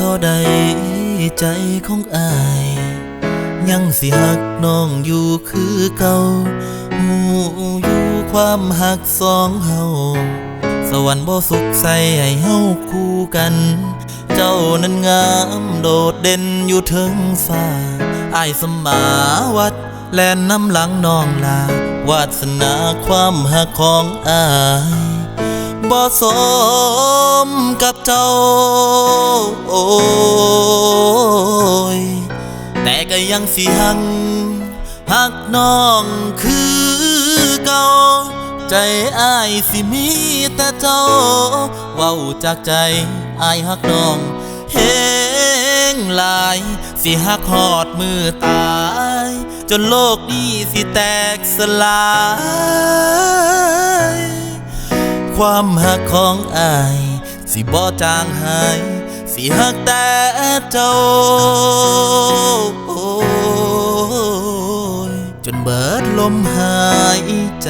เท่าใดใจของอาย ยังสิหักน้องอยู่คือเก่าหูอยู่ความหักสองเฮาสวรรค์บ่สุขใส่ให้เฮาคู่กัน เจ้านั้นงามโดดเด่นอยู่เทิงฟ้าอายสมมาวัดแลนน้ำหลังน้องลาวาสนาความหักของอาย บ่สมกับเจ้าโอ้ยแต่ก็ยังสิหักหักน้องคือเก่าใจอ้ายสิมีแต่เจ้าเว้าจากใจอ้ายหักน้องเฮงหลายสิหักหอดมือตาย จนโลกนี้สิแตกสลาย ความหักของอาย สิบ่จางหาย สิหักแต่เจ้าโอ้ยจนเบิดลมหายใจ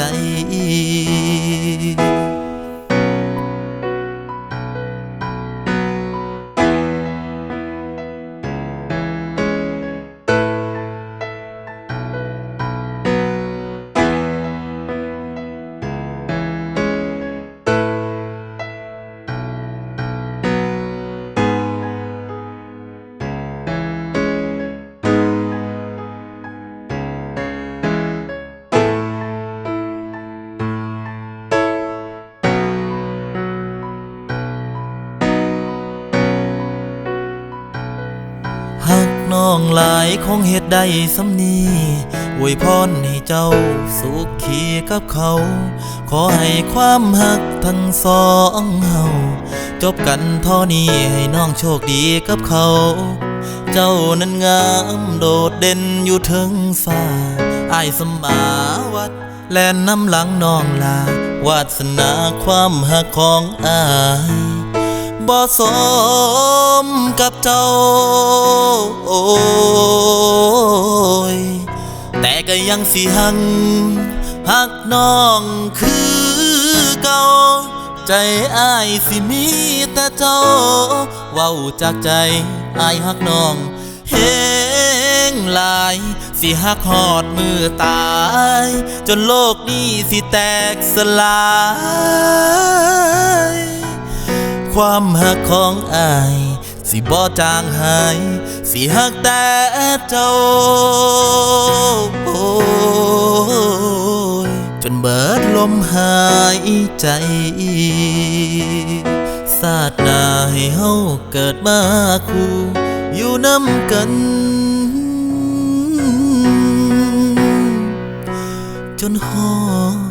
น้องหลายคงเหตุใดสำนีอวยพรให้เจ้าสุขขีกับเขา ขอให้ความหักทั้งสองเฮาจบกันเท่านี้ให้น้องโชคดีกับเขา เจ้านั้นงามโดดเด่นอยู่เทิงฟ้าอายสมมาวัด แลนน้ำหลังน้องลาวาสนาความหักของอาย บ่สมกับเจ้าโอ้ยแต่ก็ยังสิหักหักน้องคือเก่าใจอายสิมีแต่เจ้า เว้าจากใจอายหักน้องเฮงลายสิหักหอดมือตาย จนโลกนี้สิแตกสลาย ความหักของอาย สิบ่จางหาย สิหักแต่เจ้าโอ้ยจนเบิดลมหายใจศาสนาให้เฮาเกิดมาคู่ อยู่น้ำกัน จนหอ